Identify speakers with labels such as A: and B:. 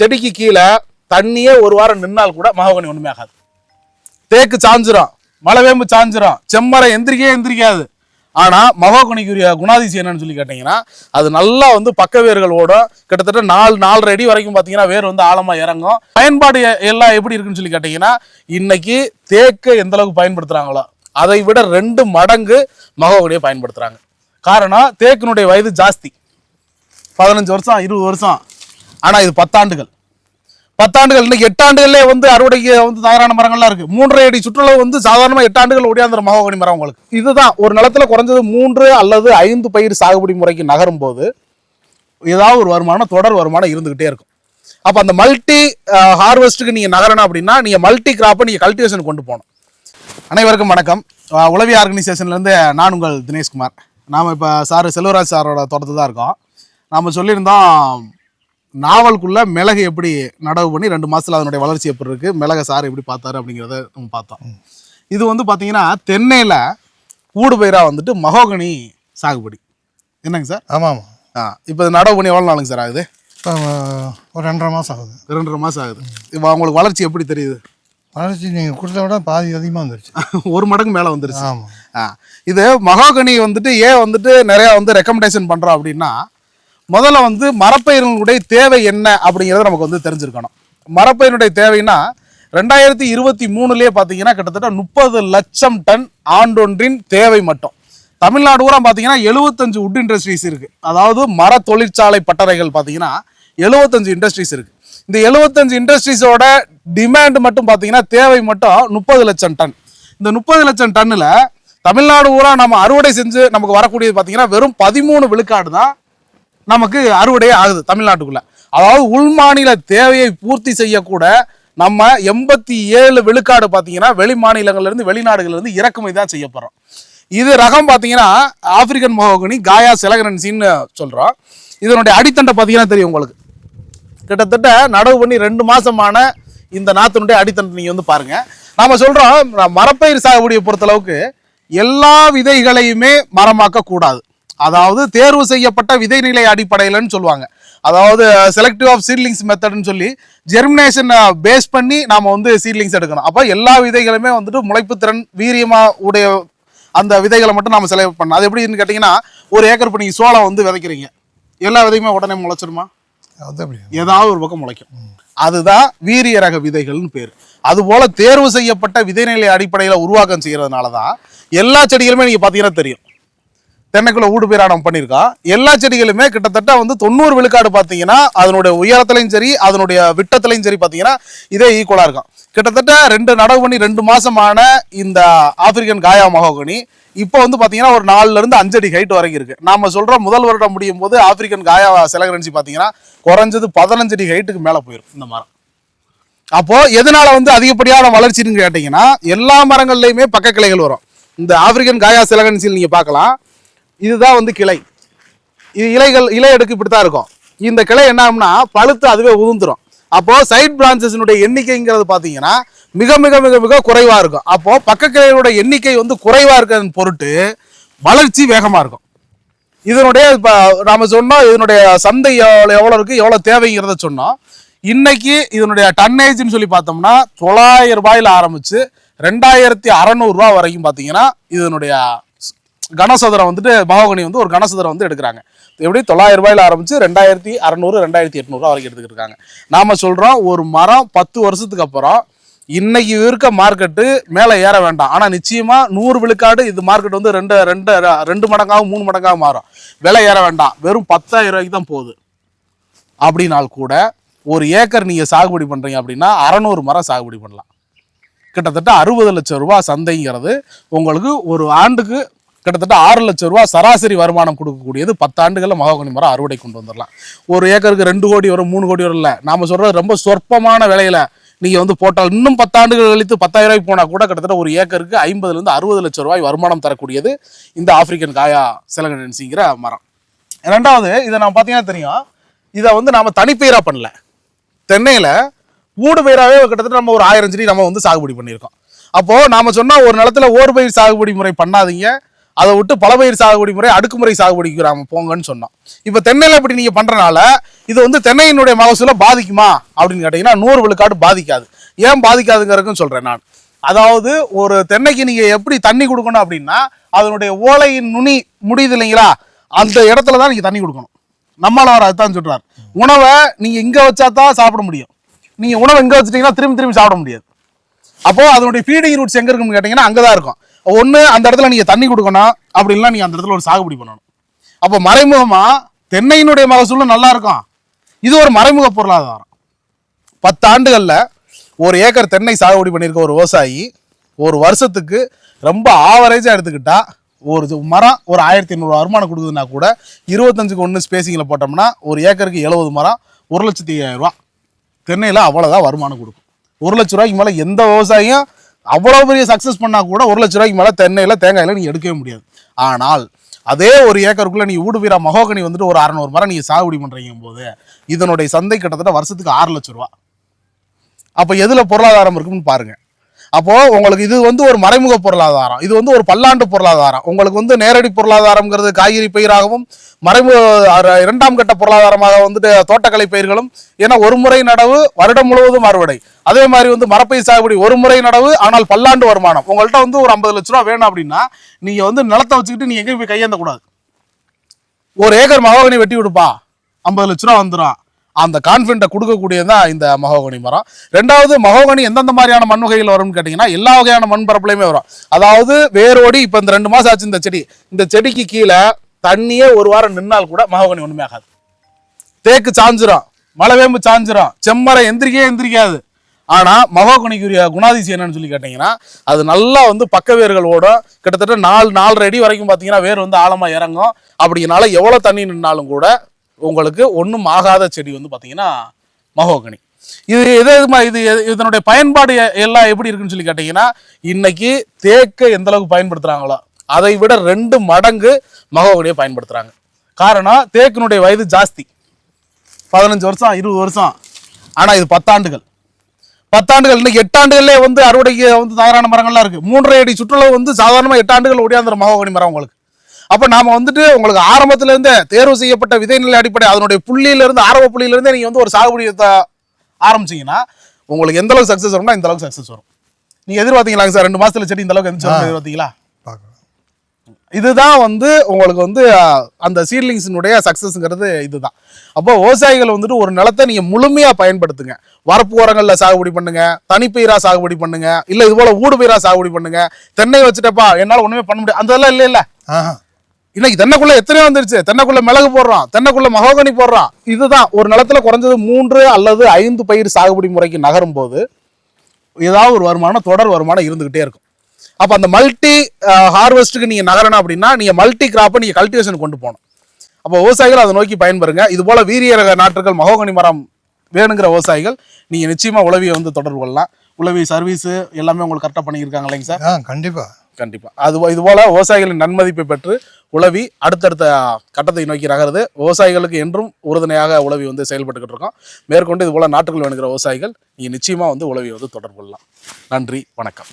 A: செடிக்கு கீழே தண்ணியே ஒரு வாரம் நின்னால் கூட மகாகனி ஒண்ணுமே ஆகாது. தேக்கு சாஞ்சிரும் மலைவேம்பு சாஞ்சிரும் செம்மரம் எந்திரிக்கவே எந்திரிக்காது. ஆனால் மகாகனிக்குரிய குணாதிசயம் என்னன்னு சொல்லி கேட்டீங்கன்னா அது நல்லா வந்து பக்க வேர்கள் ஓடும். கிட்டத்தட்ட நாலு நாலரை அடி வரைக்கும் பார்த்தீங்கன்னா வேர் வந்து ஆழமாக இறங்கும். பயன்பாடு எல்லாம் எப்படி இருக்குன்னு சொல்லி கேட்டிங்கன்னா இன்னைக்கு தேக்கை எந்த அளவுக்கு பயன்படுத்துகிறாங்களோ அதை விட ரெண்டு மடங்கு மகாகனியை பயன்படுத்துகிறாங்க காரணம் தேக்கினுடைய வயது ஜாஸ்தி. பதினஞ்சு வருஷம் இருபது வருஷம். ஆனால் இது பத்தாண்டுகள். பத்தாண்டுகள் இன்னைக்கு எட்டாண்டுகளே வந்து அறுவடைக்கு வந்து தயாரான மரங்கள்லாம் இருக்குது மூன்றரை அடி சுற்றுலா வந்து சாதாரணமாக எட்டாண்டுகள் ஒடியாந்துற மகோகனி மரம் உங்களுக்கு. இதுதான் ஒரு நிலத்துல குறைஞ்சது மூன்று அல்லது ஐந்து பயிர் சாகுபடி முறைக்கு நகரும் போது ஏதாவது ஒரு வருமானம் தொடர் வருமானம் இருந்துகிட்டே இருக்கும். அப்போ அந்த மல்டி ஹார்வெஸ்ட்டுக்கு நீங்கள் நகரணும் அப்படின்னா நீங்கள் மல்டி கிராப்பை நீங்கள் கல்டிவேஷன் கொண்டு போகணும். அனைவருக்கும் வணக்கம். உளவி ஆர்கனைசேஷன்லேருந்து நான் உங்கள் தினேஷ்குமார். நாம் இப்போ சார் செல்வராஜ் சாரோட தோட்டத்தில் தான் இருக்கோம். நாம் சொல்லியிருந்தோம் நாவலுக்குள்ள மிளகு எப்படி நடவு பண்ணி ரெண்டு மாசத்துல அதனுடைய வளர்ச்சி எப்படி இருக்கு மிளகை சார் எப்படி பார்த்தாரு அப்படிங்கிறத நம்ம பார்த்தோம். இது வந்து பாத்தீங்கன்னா தென்னையில ஊடு பயிரா வந்துட்டு மகோகனி சாகுபடி. என்னங்க சார்?
B: ஆமாம். ஆமாம்
A: ஆ இப்போ இது நடவு பண்ணி எவ்வளோ நாளுங்க சார் ஆகுது?
B: ஒரு ரெண்டரை மாதம் ஆகுது.
A: ரெண்டரை மாசம் ஆகுது. இப்போ அவங்களுக்கு வளர்ச்சி எப்படி தெரியுது?
B: வளர்ச்சி நீங்கள் கொடுத்த விட பாதி அதிகமாக வந்துருச்சு.
A: ஒரு மடங்கு மேலே வந்துருச்சு.
B: ஆமாம்
A: ஆ இது மகாகனி வந்துட்டு ஏன் வந்துட்டு நிறைய வந்து ரெக்கமெண்டேஷன் பண்றோம் அப்படின்னா முதல்ல வந்து மரப்பயிர்களுடைய தேவை என்ன அப்படிங்கிறத நமக்கு வந்து தெரிஞ்சிருக்கணும். மரப்பயிரினுடைய தேவைன்னா ரெண்டாயிரத்தி இருபத்தி மூணுலேயே பார்த்தீங்கன்னா கிட்டத்தட்ட முப்பது லட்சம் டன் ஆண்டொன்றின் தேவை மட்டும். தமிழ்நாடு பூரா பார்த்தீங்கன்னா எழுபத்தஞ்சு உட் இண்டஸ்ட்ரீஸ் இருக்குது அதாவது மர தொழிற்சாலை பட்டறைகள் பார்த்தீங்கன்னா எழுபத்தஞ்சு இண்டஸ்ட்ரீஸ் இருக்குது இந்த எழுபத்தஞ்சு இண்டஸ்ட்ரீஸோட டிமாண்ட் மட்டும் பார்த்தீங்கன்னா தேவை மட்டும் முப்பது லட்சம் டன். இந்த முப்பது லட்சம் டன்னில் தமிழ்நாடு பூரா நம்ம அறுவடை செஞ்சு நமக்கு வரக்கூடியது பார்த்தீங்கன்னா வெறும் பதிமூணு விழுக்காடு தான் நமக்கு அறுவடையே ஆகுது தமிழ்நாட்டுக்குள்ள. அதாவது உள்மாநில தேவையை பூர்த்தி செய்யக்கூட நம்ம எண்பத்தி ஏழு விழுக்காடு பார்த்தீங்கன்னா வெளி மாநிலங்கள்லேருந்து வெளிநாடுகள்லேருந்து இறக்குமதி தான் செய்யப்படுறோம் இது ரகம் பார்த்தீங்கன்னா ஆப்பிரிக்கன் மகோகனி காயா செலகரன்சின்னு சொல்கிறோம் இதனுடைய அடித்தண்டை பார்த்தீங்கன்னா தெரியும் உங்களுக்கு. கிட்டத்தட்ட நடவு பண்ணி ரெண்டு மாதமான இந்த நாத்தினுடைய அடித்தண்டை நீங்கள் வந்து பாருங்கள் நாம் சொல்கிறோம் மரப்பயிர் சாகுபடியை பொறுத்தளவுக்கு எல்லா விதைகளையுமே மரமாக்கக்கூடாது அதாவது தேர்வு செய்யப்பட்ட விதை நிலை அடிப்படையிலன்னு சொல்லுவாங்க. அதாவது செலக்டிவ் ஆஃப் சீட்லிங்ஸ் மெத்தட்னு சொல்லி ஜெர்மினேஷன் பேஸ் பண்ணி நாம வந்து சீட்லிங்ஸ் எடுக்கணும். அப்போ எல்லா விதைகளுமே வந்துட்டு முளைப்பு திறன் வீரியமா உடைய அந்த விதைகளை மட்டும் நாம செலக்ட் பண்ணணும். அது எப்படின்னு கேட்டிங்கன்னா ஒரு ஏக்கர் இப்போ நீங்கள் சோளம் வந்து விதைக்கிறீங்க. எல்லா விதையுமே உடனே முளைச்சிருமா? ஏதாவது ஒரு பக்கம் முளைக்கும். அதுதான் வீரிய ரக விதைகள்னு பேர். அதுபோல தேர்வு செய்யப்பட்ட விதைநிலை அடிப்படையில் உருவாக்கம் செய்யறதுனால தான் எல்லா செடிகளுமே நீங்க பார்த்தீங்கன்னா தெரியும். தென்னைக்குள்ள ஊடு பயிராடம் பண்ணியிருக்கான் எல்லா செடிகளுமே கிட்டத்தட்ட வந்து தொண்ணூறு விழுக்காடு பார்த்தீங்கன்னா அதனுடைய உயரத்துலையும் சரி அதனுடைய விட்டத்துலையும் சரி பார்த்தீங்கன்னா இதே ஈக்குவலாக இருக்கும் கிட்டத்தட்ட ரெண்டு நடவு பண்ணி ரெண்டு மாசமான இந்த ஆப்பிரிக்கன் காயா மகோகனி இப்போ வந்து பார்த்தீங்கன்னா ஒரு நாலுலேருந்து அஞ்சடி ஹைட் வரைக்கும் இருக்கு. நம்ம சொல்ற முதல் வருடம் முடியும் போது ஆப்பிரிக்கன் காயா செலகரன்சி பார்த்தீங்கன்னா குறைஞ்சது பதினஞ்சு அடி ஹைட்டுக்கு மேலே போயிடும் இந்த மரம். அப்போ எதனால வந்து அதிகப்படியான வளர்ச்சின்னு கேட்டீங்கன்னா எல்லா மரங்கள்லையுமே பக்க கிளைகள் வரும். இந்த ஆப்பிரிக்கன் காயா சிலகன்சியில் நீங்க பார்க்கலாம். இதுதான் வந்து கிளை. இது இலைகள் இலை அடுக்கு இப்படி தான் இருக்கும். இந்த கிளை என்ன ஆகும்னா பழுத்து அதுவே உதிர்ந்துரும். அப்போ சைட் பிரான்ச்சஸினுடைய எண்ணிக்கைங்கிறது பார்த்தீங்கன்னா மிக மிக மிக மிக குறைவாக இருக்கும். அப்போ பக்க கிளைகளோட எண்ணிக்கை வந்து குறைவாக இருக்கிறது பொருட்டு வளர்ச்சி வேகமாக இருக்கும். இதனுடைய இப்போ நாம் சொன்னோம் இதனுடைய சந்தை எவ்வளோ எவ்வளோ இருக்குது எவ்வளோ தேவைங்கிறத சொன்னோம். இன்னைக்கு இதனுடைய டன்னேஜ்னு சொல்லி பார்த்தோம்னா தொள்ளாயிரம் ரூபாயில ஆரம்பிச்சு ரெண்டாயிரத்தி அறநூறுரூவா வரைக்கும் பார்த்தீங்கன்னா இதனுடைய கனசதுரம் வந்துட்டு மகோகனி வந்து ஒரு கனசதுரம் வந்து எடுக்கிறாங்க. எப்படி தொள்ளாயிரம் ரூபாயில ஆரம்பிச்சு ரெண்டாயிரத்தி அறநூறு ரெண்டாயிரத்தி எட்நூறுவா வரைக்கும் எடுத்துக்கிட்டு இருக்காங்க நாம சொல்றோம் ஒரு மரம் பத்து வருஷத்துக்கு அப்புறம் இன்னைக்கு இருக்க மார்க்கெட்டு மேலே ஏற வேண்டாம். ஆனால் நிச்சயமாக நூறு விழுக்காடு இது மார்க்கெட் வந்து ரெண்டு ரெண்டு ரெண்டு மடங்காகவும் மூணு மடங்காகவும் மாறும். விலை ஏற வேண்டாம். வெறும் பத்தாயிரம் ரூபாய்க்கு தான் போகுது. அப்படின்னால் கூட ஒரு ஏக்கர் நீங்கள் சாகுபடி பண்ணுறீங்க அப்படின்னா அறநூறு மரம் சாகுபடி பண்ணலாம். கிட்டத்தட்ட அறுபது லட்சம் ரூபா சந்தைங்கிறது உங்களுக்கு ஒரு ஆண்டுக்கு கிட்டத்தட்ட ஆறு லட்சம் ரூபா சராசரி வருமானம் கொடுக்கக்கூடியது பத்தாண்டுகளில் மகாகனி மரம் அறுவடை கொண்டு வந்துடலாம் ஒரு ஏக்கருக்கு ரெண்டு கோடி வரும் மூணு கோடி வரும் இல்லை. நாம சொல்கிறது ரொம்ப சொற்பமான விலையில் நீங்கள் வந்து போட்டால் இன்னும் பத்தாண்டுகள் கழித்து பத்தாயிரம் ரூபாய்க்கு போனால் கூட கிட்டத்தட்ட ஒரு ஏக்கருக்கு ஐம்பதுலேருந்து அறுபது லட்சம் ரூபாய் வருமானம் தரக்கூடியது இந்த ஆப்பிரிக்கன் காயா சிலகடன்சிங்கிற மரம். ரெண்டாவது இதை நான் பார்த்தீங்கன்னா தெரியும். இதை வந்து நாம் தனிப்பயிராக பண்ணல. தென்னையில் ஊடு பயிராகவே கிட்டத்தட்ட நம்ம ஒரு ஆயிரம் செடி நம்ம வந்து சாகுபடி பண்ணியிருக்கோம். அப்போது நாம் சொன்னால் ஒரு நிலத்துல ஓர் பயிர் சாகுபடி முறை பண்ணாதீங்க. அதை விட்டு பலபயிர் சாகுபடி முறை அடுக்குமுறை சாகுபடிக்கு நாம போங்கன்னு சொன்னோம் இப்போ தென்னையில் இப்படி நீங்கள் பண்ணுறனால இது வந்து தென்னையினுடைய மகசூலை பாதிக்குமா அப்படின்னு கேட்டீங்கன்னா நூறு விழுக்காடு பாதிக்காது. ஏன் பாதிக்காதுங்கிறதுக்கும் சொல்கிறேன் நான். அதாவது ஒரு தென்னைக்கு நீங்கள் எப்படி தண்ணி கொடுக்கணும் அப்படின்னா அதனுடைய ஓலையின் நுனி முடியுது இல்லைங்களா? அந்த இடத்துல தான் நீங்கள் தண்ணி கொடுக்கணும். நம்மளால் வர அதுதான் சொல்கிறார் உணவை நீங்கள் இங்கே வச்சா தான் சாப்பிட முடியும். நீங்கள் உணவை இங்கே வச்சிட்டிங்கன்னா திரும்பி திரும்பி சாப்பிட முடியாது. அப்போ அதனுடைய ஃபீடிங் ரூட்ஸ் எங்கே இருக்குன்னு அங்கே தான் இருக்கும். ஒன்று அந்த இடத்துல நீங்கள் தண்ணி கொடுக்கணும். அப்படி நீங்கள் அந்த இடத்துல ஒரு சாகுபடி பண்ணணும். அப்போ மறைமுகமாக தென்னையினுடைய மகசூலும் நல்லா இருக்கும். இது ஒரு மறைமுக பொருளாதாரம். பத்து ஆண்டுகளில் ஒரு ஏக்கர் தென்னை சாகுபடி பண்ணியிருக்க ஒரு விவசாயி ஒரு வருஷத்துக்கு ரொம்ப ஆவரேஜாக எடுத்துக்கிட்டால் ஒரு மரம் ஒரு ஆயிரத்தி ஐநூறு வருமானம் கொடுக்குதுன்னா கூட இருபத்தஞ்சுக்கு ஒன்று ஸ்பேசிங்கில் போட்டோம்னா ஒரு ஏக்கருக்கு எழுபது மரம் ஒரு லட்சத்தி ஐயாயிரம் ரூபா தென்னையில் அவ்வளோதான் வருமானம் கொடுக்கும். ஒரு லட்ச ரூபாய்க்கு மேலே எந்த விவசாயியும் அவ்வளோ பெரிய சக்ஸஸ் பண்ணால் கூட ஒரு லட்ச ரூபாய்க்கு மேலே தென்னையில் தேங்காயில் நீங்கள் எடுக்கவே முடியாது. ஆனால் அதே ஒரு ஏக்கருக்குள்ளே நீ ஊடுவீரா மகோகனி வந்துட்டு ஒரு அறநூறு மரம் நீங்கள் சாகுபடி பண்ணுறீங்க போது இதனுடைய சந்தை கிட்டத்தட்ட வருஷத்துக்கு ஆறு லட்ச ரூபா. அப்போ எதில் பொருளாதாரம் இருக்குன்னு பாருங்கள் அப்போ உங்களுக்கு இது வந்து ஒரு மறைமுக பொருளாதாரம். இது வந்து ஒரு பல்லாண்டு பொருளாதாரம். உங்களுக்கு வந்து நேரடி பொருளாதாரம்ங்கிறது காய்கறி பயிராகவும் மறைமுக இரண்டாம் கட்ட பொருளாதாரமாக வந்துட்டு தோட்டக்கலை பயிர்களும் ஏன்னா ஒரு முறை நடவு வருடம் முழுவதும் அறுவடை. அதே மாதிரி வந்து மரப்பை சாகுபடி ஒரு முறை நடவு ஆனால் பல்லாண்டு வருமானம். உங்கள்கிட்ட வந்து ஒரு ஐம்பது லட்ச ரூபா வேணும் அப்படின்னா நீங்க வந்து நிலத்தை வச்சுக்கிட்டு நீங்கள் எங்கேயும் போய் கையேந்த கூடாது. ஒரு ஏக்கர் மகோகனி வெட்டி விடுப்பா. ஐம்பது லட்ச ரூபா வந்துடும் அந்த கான்ஃபிடண்ட்டை கொடுக்கக்கூடியதான் இந்த மகோகனி மரம். ரெண்டாவது மகோகனி எந்தெந்த மாதிரியான மண் வகையில் வரும்னு கேட்டிங்கன்னா எல்லா வகையான மண் பரப்புலையுமே வரும். அதாவது வேரோடி இப்போ இந்த ரெண்டு மாதம் ஆச்சு இந்த செடி. இந்த செடிக்கு கீழே தண்ணியே ஒரு வாரம் நின்னால் கூட மகோகனி ஒன்றுமே ஆகாது. தேக்கு சாஞ்சிரும் மலைவேம்பு சாஞ்சிரும் செம்மரம் எந்திரிக்கே எந்திரிக்காது. ஆனால் மகோகனிக்குரிய குணாதிசயம் என்னன்னு சொல்லி கேட்டிங்கன்னா அது நல்லா வந்து பக்க வேர்கள் ஓடும். கிட்டத்தட்ட நாலு நாலரை அடி வரைக்கும் பார்த்தீங்கன்னா வேர் வந்து ஆழமாக இறங்கும். அப்படினால எவ்வளோ தண்ணி நின்னாலும் கூட உங்களுக்கு ஒன்றும் ஆகாத செடி வந்து பார்த்தீங்கன்னா மகோகனி. இது எது இது எது- இதனுடைய பயன்பாடு எல்லாம் எப்படி இருக்குன்னு சொல்லி கேட்டீங்கன்னா இன்னைக்கு தேக்கை எந்த அளவுக்கு பயன்படுத்துறாங்களோ அதை விட ரெண்டு மடங்கு மகோகனியை பயன்படுத்துறாங்க. காரணம் தேக்கினுடைய வயது ஜாஸ்தி. பதினஞ்சு வருஷம் இருபது வருஷம். ஆனால் இது பத்தாண்டுகள். பத்தாண்டுகள் இன்னைக்கு எட்டாண்டுகள்லேயே வந்து அறுவடைக்கு வந்து தயாரான மரங்கள்லாம் இருக்கு. மூன்றரை அடி சுற்றுலா வந்து சாதாரணமாக எட்டாண்டுகள் ஒடியாந்துரும் மகோகனி மரம் உங்களுக்கு. அப்ப நாம வந்துட்டு உங்களுக்கு ஆரம்பத்துல இருந்தே தேர்வு செய்யப்பட்ட விதைநிலை அடிப்படை அதனுடைய புள்ளியில இருந்து ஆரம்ப புள்ளியில இருந்தே நீங்க வந்து ஒரு சாகுபடி த- ஆரம்பிச்சீங்கன்னா உங்களுக்கு எந்த அளவுக்கு சக்சஸ் வரும்னா இந்த அளவுக்கு சக்சஸ் வரும். நீங்க எதிர்பார்த்தீங்களாங்க சார்? ரெண்டு மாசத்துல செடி இந்த அளவுக்கு எந்த எதிர்பார்த்தீங்களா? இதுதான் வந்து உங்களுக்கு வந்து அந்த சீட்லிங்ஸினுடைய சக்சஸ்ங்கிறது இதுதான். அப்போ விவசாயிகள் வந்துட்டு ஒரு நிலத்தை நீங்க முழுமையா பயன்படுத்துங்க. வரப்பு ஓரங்கள்ல சாகுபடி பண்ணுங்க தனிப்பயிரா சாகுபடி பண்ணுங்க இல்ல இது போல ஊடு பயிரா சாகுபடி பண்ணுங்க தென்னை வச்சுட்டப்பா என்னால ஒண்ணுமே பண்ண முடியாது. அந்த இதெல்லாம் இல்ல இல்ல இன்னைக்கு தென்னைக்குள்ள எத்தனையோ வந்துருச்சு. தென்னைக்குள்ள மிளகு போடுறோம் தென்னைக்குள்ள மகோகனி போடுறோம் இதுதான் ஒரு நிலத்துல குறைஞ்சது மூன்று அல்லது ஐந்து பயிர் சாகுபடி முறைக்கு நகரும் போது ஏதாவது ஒரு வருமானம் தொடர் வருமானம் இருந்துகிட்டே இருக்கும். அப்போ அந்த மல்டி ஹார்வெஸ்ட்டுக்கு நீங்க நகரணும் அப்படின்னா நீங்க மல்டி கிராப்பை நீங்கள் கல்டிவேஷன் கொண்டு போகணும். அப்போ விவசாயிகள் அதை நோக்கி பயன்பெறுங்க. இது போல வீரிய ரக நாற்றுகள் மகோகனி மரம் வேணுங்கிற விவசாயிகள் நீங்க நிச்சயமா உளவியை வந்து தொடர்பு கொள்ளலாம். உளவி சர்வீஸ் எல்லாமே உங்களுக்கு கரெக்டாக பண்ணியிருக்காங்க இல்லைங்க சார்?
B: ஆ கண்டிப்பா.
A: கண்டிப்பா. அது இது போல விவசாயிகளின் நன்மதிப்பை பெற்று உளவி அடுத்தடுத்த கட்டத்தை நோக்கி நகருது. விவசாயிகளுக்கு என்றும் உறுதுணையாக உளவி வந்து செயல்பட்டுக்கிட்டு இருக்கோம். மேற்கொண்டு இது போல நாட்டுகள் வேணுங்கிற விவசாயிகள் நீங்க நிச்சயமா வந்து உளவியை வந்து தொடர்பு கொள்ளலாம். நன்றி வணக்கம்.